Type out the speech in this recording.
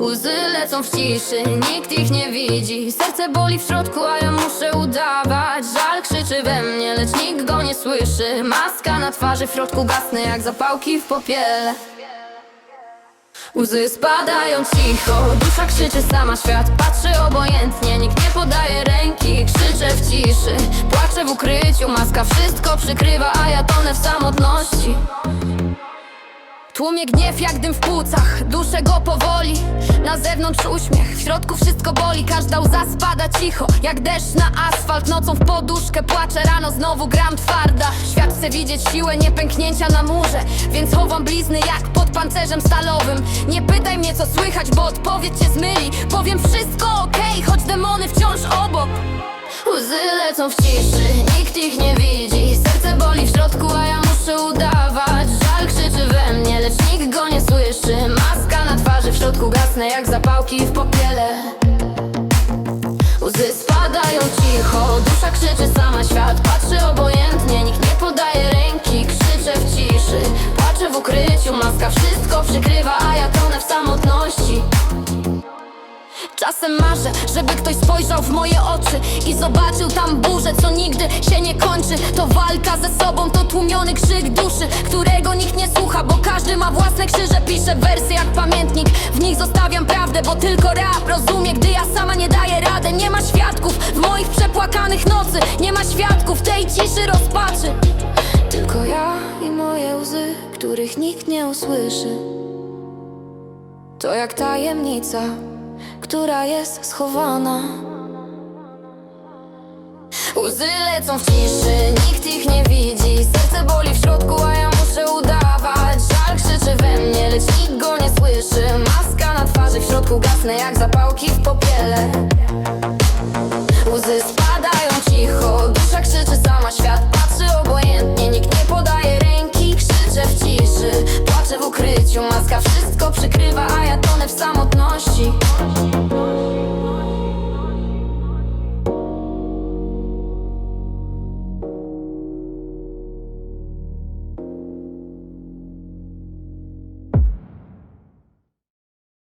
Łzy lecą w ciszy, nikt ich nie widzi. Serce boli w środku, a ja muszę udawać. Żal krzyczy we mnie, lecz nikt go nie słyszy. Maska na twarzy w środku gasnę jak zapałki w popiele. Łzy spadają cicho, dusza krzyczy sama świat Patrzy obojętnie, nikt nie podaje ręki Krzyczę w ciszy, płaczę w ukryciu Maska wszystko przykrywa, a ja tonę w samotności. Tłumie gniew jak dym w płucach, duszę go powoli. Na zewnątrz uśmiech, w środku wszystko boli. Każda łza spada cicho, jak deszcz na asfalt. Nocą w poduszkę płaczę, rano znowu gram twarda. Świat chce widzieć siłę, nie pęknięcia na murze Więc chowam blizny jak pod pancerzem stalowym. Nie pytaj mnie co słychać, bo odpowiedź cię zmyli. Powiem wszystko okej, choć demony wciąż obok. Łzy lecą w ciszy, nikt ich nie widzi. Serce boli w środku, a ja muszę udawać. Żal krzyczy we mnie, lecz nikt go nie słyszy. Maska na twarzy, w środku gasnę jak zapałki w popiele. Łzy spadają cicho, dusza krzyczy sama świat Patrzy obojętnie, nikt nie podaje ręki Krzyczę w ciszy, płaczę w ukryciu Maska wszystko przykrywa, a ja tonę w samotności Czasem marzę, żeby ktoś spojrzał w moje oczy I zobaczył tam burzę, co nigdy się nie kończy. To walka ze sobą, to tłumiony krzyk duszy Którego nikt nie słucha, bo każdy ma własne krzyże Piszę wersy jak pamiętnik, w nich zostawiam prawdę Bo tylko rap rozumie, gdy ja sama nie daję radę Nie ma świadków w moich przepłakanych nocy. Nie ma świadków tej ciszy rozpaczy. Tylko ja i moje łzy, których nikt nie usłyszy. To jak tajemnica, która jest schowana. Łzy lecą w ciszy, nikt ich nie widzi. Serce boli w środku, a ja muszę udawać. Żal krzyczy we mnie, lecz nikt go nie słyszy. Maska na twarzy, w środku gasnę jak zapałki w popiele. Łzy spadają cicho, dusza krzyczy sama Świat patrzy obojętnie, nikt nie podaje ręki Krzyczę w ciszy, płaczę w ukryciu Maska wszystko przykrywa, a ja